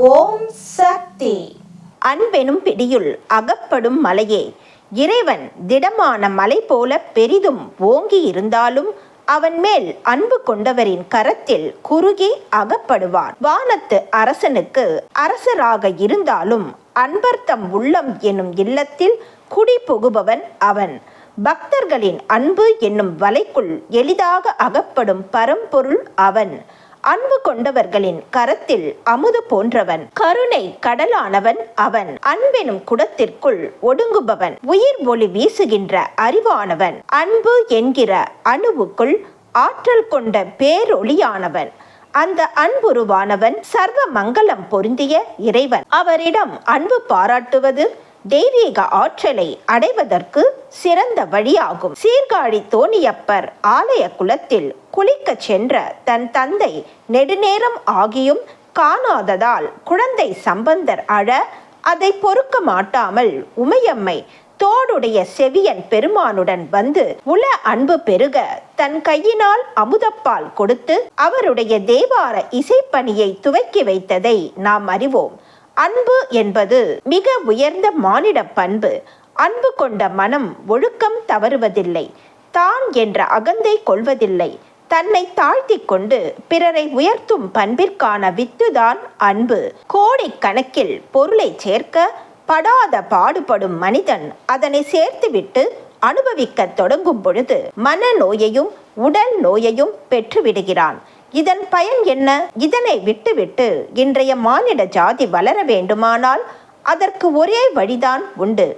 ஓம் சக்தி. அன்பெனும் பிடியுள் அகப்படும் மலையே இறைவன் திடமான மலை போல பெரிதும் ஓங்கி இருந்தாலும் அவன் மேல் அன்பு கொண்டவரின் கரத்தில் குறுகி அகப்படுவான். வானத்து அரசனுக்கு அரசராக இருந்தாலும் அன்பர்தம் உள்ளம் என்னும் இல்லத்தில் குடி புகுபவன் அவன். பக்தர்களின் அன்பு என்னும் வலைக்குள் எளிதாக அகப்படும் பரம்பொருள் அவன். அன்பு கொண்டவர்களின் கரத்தில் அமுது போன்றவன். கருணை கடலானவன் அவன். அன்பெனும் குடத்திற்குள் ஒடுங்குபவன். உயிர் ஒளி வீசுகின்ற அறிவானவன். அன்பு என்கிற அணுவுக்குள் ஆற்றல் கொண்ட பேரொளியானவன். அந்த அன்புருவானவன் சர்வ மங்களம் பொருந்திய இறைவன். அவரிடம் அன்பு பாராட்டுவது தெய்வீக ஆற்றலை அடைவதற்கு சிறந்த வழியாகும். சீர்காழி தோணியப்பர் ஆலய குலத்தில் குளிக்கச் சென்ற தன் தந்தை நெடுநேரம் ஆகியும் காணாததால் குழந்தை சம்பந்தர் அழ அதை பொறுக்க மாட்டாமல் உமையம்மை தோடுடைய செவியன் பெருமானுடன் வந்து உல அன்பு பெருக தன் கையினால் அமுதப்பால் கொடுத்து அவருடைய தேவார இசைப்பணியை துவக்கி வைத்ததை நாம் அறிவோம். அன்பு என்பது மிக உயர்ந்த மானிட பண்பு. அன்பு கொண்ட மனம் ஒழுக்கம் தவறுவதில்லை. தான் என்ற அகந்தை கொள்வதில்லை. தன்னை தாழ்த்தி கொண்டு பிறரை உயர்த்தும் பண்பிற்கான வித்துதான் அன்பு. கோடிக்கணக்கில் பொருளை சேர்க்க படாத பாடுபடும் மனிதன் அதனை சேர்த்துவிட்டு அனுபவிக்க தொடங்கும் பொழுது மனநோயையும் உடல் நோயையும் பெற்றுவிடுகிறான். இதன் பயன் என்ன? இதனை விட்டுவிட்டு இன்றைய மானிட ஜாதி வளர வேண்டுமானால் அதற்கு ஒரே வழிதான் உண்டு.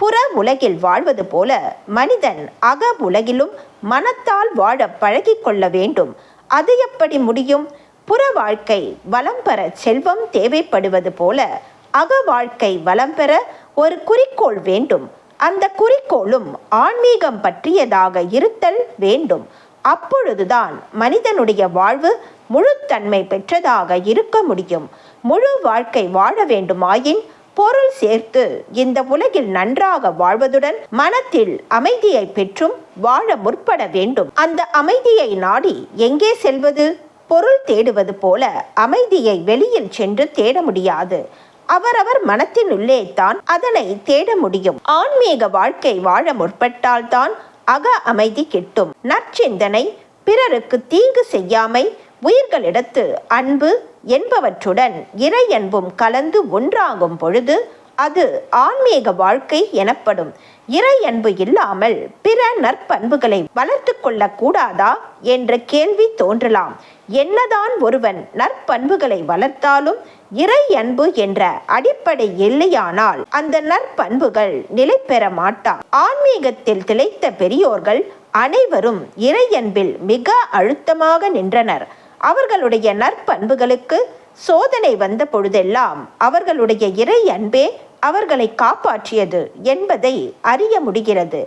புற உலகில் வாழ்வது போல மனிதன் அக உலகிலும் மனத்தால் வாழ பழகி கொள்ள வேண்டும். அது எப்படி முடியும்? புற வாழ்க்கை வளம் பெற செல்வம் தேவைப்படுவது போல அக வாழ்க்கை வளம் பெற ஒரு குறிக்கோள் வேண்டும். அந்த குறிக்கோளும் ஆன்மீகம் பற்றியதாக இருத்தல் வேண்டும். அப்பொழுதுதான் மனிதனுடைய வாழ்வு முழுத்தன்மை பெற்றதாக இருக்க முடியும். முழு வாழ்க்கை வாழ வேண்டுமாயின் பொருள் சேர்த்து இந்த உலகில் நன்றாக வாழ்வதுடன் மனத்தில் அமைதியை பெற்றும் வாழ முற்பட வேண்டும். அந்த அமைதியை நாடி எங்கே செல்வது? பொருள் தேடுவது போல அமைதியை வெளியில் சென்று தேட முடியாது. அவரவர் மனத்தினுள்ளே தான் அதனை தேட முடியும். ஆன்மீக வாழ்க்கை வாழ முற்பட்டால்தான் அக அமைதி கிட்டும். நற்சிந்தனை பிறருக்கு தீங்கு செய்யாமை உயிர்களிடத்து அன்பு என்பவற்றுடன் இறை அன்பும் கலந்து ஒன்றாகும் பொழுது அது ஆன்மீக வாழ்க்கை எனப்படும். இறை அன்பு இல்லாமல் பிற நற்பண்புகளை வளர்த்து கொள்ளக்கூடாதா என்ற கேள்வி தோன்றலாம். என்னதான் ஒருவன் நற்பண்புகளை வளர்த்தாலும் இறை அன்பு என்ற அடிப்படை இல்லையானால் அந்த நற்பண்புகள் நிலை பெற மாட்டான் ஆன்மீகத்தில் திளைத்த பெரியோர்கள் அனைவரும் இறை அன்பில் மிக அழுத்தமாக நின்றனர். அவர்களுடைய நற்பண்புகளுக்கு சோதனை வந்த பொழுதெல்லாம் அவர்களுடைய இறை அன்பே அவர்களை காப்பாற்றியது என்பதை அறிய முடிகிறது.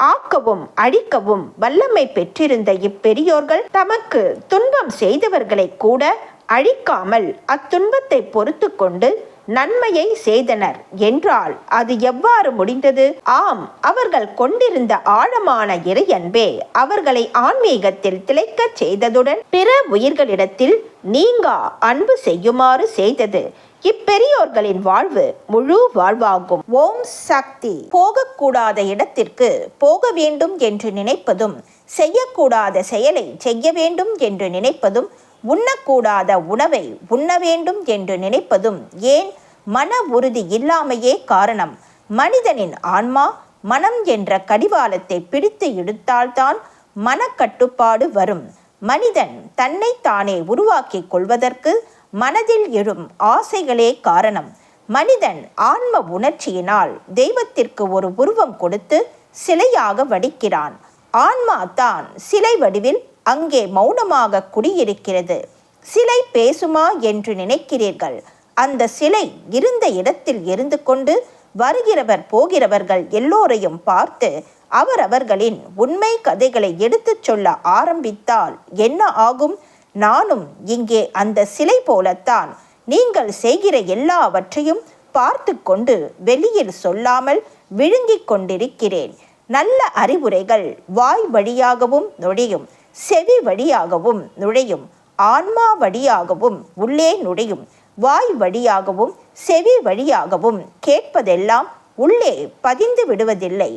ஆக்கவும் அழிக்கவும் வல்லமை பெற்றிருந்த இப்பெரியோர்கள் தமக்கு துன்பம் செய்தவர்களை கூட அழிக்காமல் அத்துன்பத்தை பொறுத்து கொண்டு நன்மையை செய்தனர். என்றால் அது எவ்வாறு முடிந்தது? ஆம் அவர்கள் கொண்டிருந்த ஆழமான இறையன்பே அவர்களை ஆன்மீகத்தில் திளைக்கச் செய்ததுடன் பிற உயிர்களிடத்தில் நீங்கா அன்பு செய்யுமாறு செய்தது. இப்பெரியோர்களின் வாழ்வு முழு வாழ்வாகும். ஓம் சக்தி. போகக்கூடாத இடத்திற்கு போக வேண்டும் என்று நினைப்பதும் செய்யக்கூடாத செயலை செய்ய வேண்டும் என்று நினைப்பதும் உண்ணக்கூடாத உணவை உண்ண வேண்டும் என்று நினைப்பதும் ஏன் மன உறுதி இல்லாமையே காரணம். மனிதனின் ஆன்மா மனம் என்ற கடிவாளத்தை பிடித்து இழுத்தால்தான் மனக்கட்டுப்பாடு வரும். மனிதன் தன்னை தானே உருவாக்கிக் கொள்வதற்கு மனதில் எழும் ஆசைகளே காரணம். மனிதன் ஆன்ம உணர்ச்சியினால் தெய்வத்திற்கு ஒரு உருவம் கொடுத்து சிலையாக வடிக்கிறான். ஆன்மா தான் சிலை வடிவில் அங்கே மௌனமாக குடியிருக்கிறது. சிலை பேசுமா என்று நினைக்கிறீர்கள்? அந்த சிலை இருந்த இடத்தில் இருந்து கொண்டு வருகிறவர் போகிறவர்கள் எல்லோரையும் பார்த்து அவரவர்களின் உண்மை கதைகளை எடுத்துச் சொல்ல ஆரம்பித்தால் என்ன ஆகும்? நானும் இங்கே அந்த சிலை போலத்தான். நீங்கள் செய்கிற எல்லாவற்றையும் பார்த்து கொண்டு வெளியில் சொல்லாமல் விழுங்கிக் கொண்டிருக்கிறேன். நல்ல அறிவுரைகள் வாய் வழியாகவும் நொடியும். செவி வழியாகவும் நுழையும் ஆன்மா வழியாகவும் உள்ளே நுழையும் வாய் வழியாகவும் செவி வழியாகவும் கேட்பதெல்லாம் உள்ளே பதிந்து விடுவதில்லை.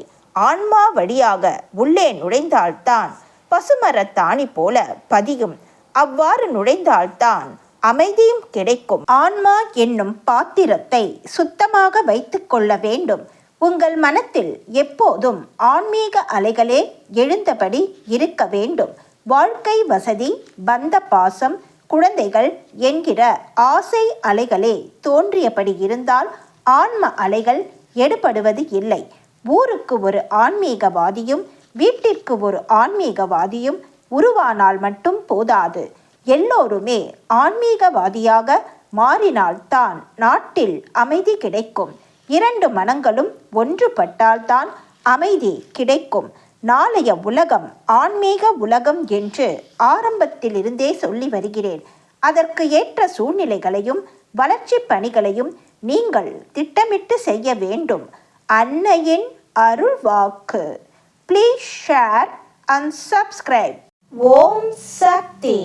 ஆன்மா வழியாக உள்ளே நுழைந்தால்தான் பசுமரத்தாணி போல பதியும். அவ்வாறு நுழைந்தால்தான் அமைதியும் கிடைக்கும். ஆன்மா என்னும் பாத்திரத்தை சுத்தமாக வைத்துக்கொள்ள வேண்டும். உங்கள் மனத்தில் எப்போதும் ஆன்மீக அலைகளே எழுந்தபடி இருக்க வேண்டும். வாழ்க்கை வசதி பந்த பாசம் குழந்தைகள் என்கிற ஆசை அலைகளே தோன்றியபடி இருந்தால் ஆன்ம அலைகள் எடுபடுவது இல்லை. ஊருக்கு ஒரு ஆன்மீகவாதியும் வீட்டிற்கு ஒரு ஆன்மீகவாதியும் உருவானால் மட்டும் போதாது. எல்லோருமே ஆன்மீகவாதியாக மாறினால்தான் நாட்டில் அமைதி கிடைக்கும். இரண்டு மனங்களும் ஒன்றுபட்டால்தான் அமைதி கிடைக்கும். நாளைய உலகம் ஆன்மீக உலகம் என்று ஆரம்பத்திலிருந்தே சொல்லி வருகிறேன். அதற்கு ஏற்ற சூழ்நிலைகளையும் வளர்ச்சி பணிகளையும் நீங்கள் திட்டமிட்டு செய்ய வேண்டும். அன்னையின் அருள் வாக்கு please share and subscribe Om Shakti.